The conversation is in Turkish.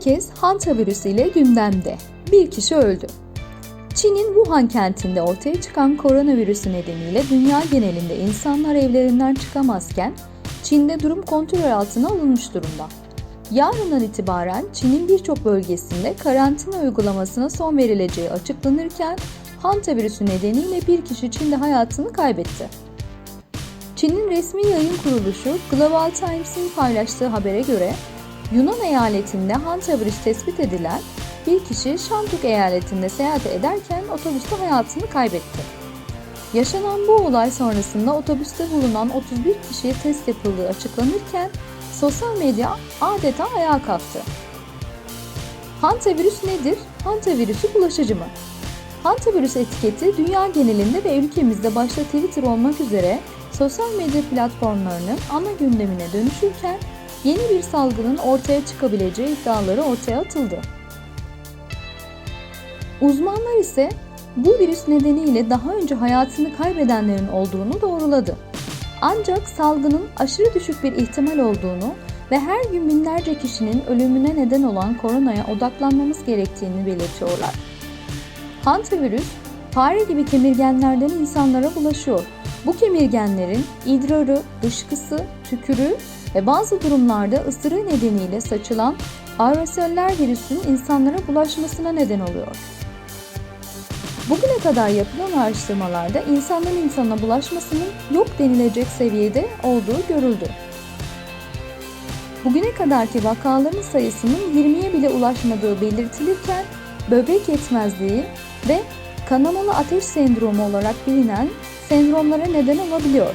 kez hantavirüs ile gündemde. Bir kişi öldü. Çin'in Wuhan kentinde ortaya çıkan koronavirüsü nedeniyle dünya genelinde insanlar evlerinden çıkamazken Çin'de durum kontrol altına alınmış durumda. Yarından itibaren Çin'in birçok bölgesinde karantina uygulamasına son verileceği açıklanırken hantavirüsü nedeniyle bir kişi Çin'de hayatını kaybetti. Çin'in resmi yayın kuruluşu Global Times'in paylaştığı habere göre Yunan eyaletinde hantavirüs tespit edilen bir kişi Şantuk eyaletinde seyahat ederken otobüste hayatını kaybetti. Yaşanan bu olay sonrasında otobüste bulunan 31 kişiye test yapıldığı açıklanırken sosyal medya adeta ayağa kalktı. Hantavirüs nedir? Hantavirüsü bulaşıcı mı? Hantavirüs etiketi dünya genelinde ve ülkemizde başta Twitter olmak üzere sosyal medya platformlarının ana gündemine dönüşürken yeni bir salgının ortaya çıkabileceği iddiaları ortaya atıldı. Uzmanlar ise bu virüs nedeniyle daha önce hayatını kaybedenlerin olduğunu doğruladı. Ancak salgının aşırı düşük bir ihtimal olduğunu ve her gün binlerce kişinin ölümüne neden olan koronaya odaklanmamız gerektiğini belirtiyorlar. Hantavirüs, fare gibi kemirgenlerden insanlara bulaşıyor. Bu kemirgenlerin idrarı, dışkısı, tükürüğü ve bazı durumlarda ısırığı nedeniyle saçılan aerosoller virüsün insanlara bulaşmasına neden oluyor. Bugüne kadar yapılan araştırmalarda insandan insana bulaşmasının yok denilecek seviyede olduğu görüldü. Bugüne kadarki vakaların sayısının 20'ye bile ulaşmadığı belirtilirken böbrek yetmezliği ve kanamalı ateş sendromu olarak bilinen sendromlara neden olabiliyor.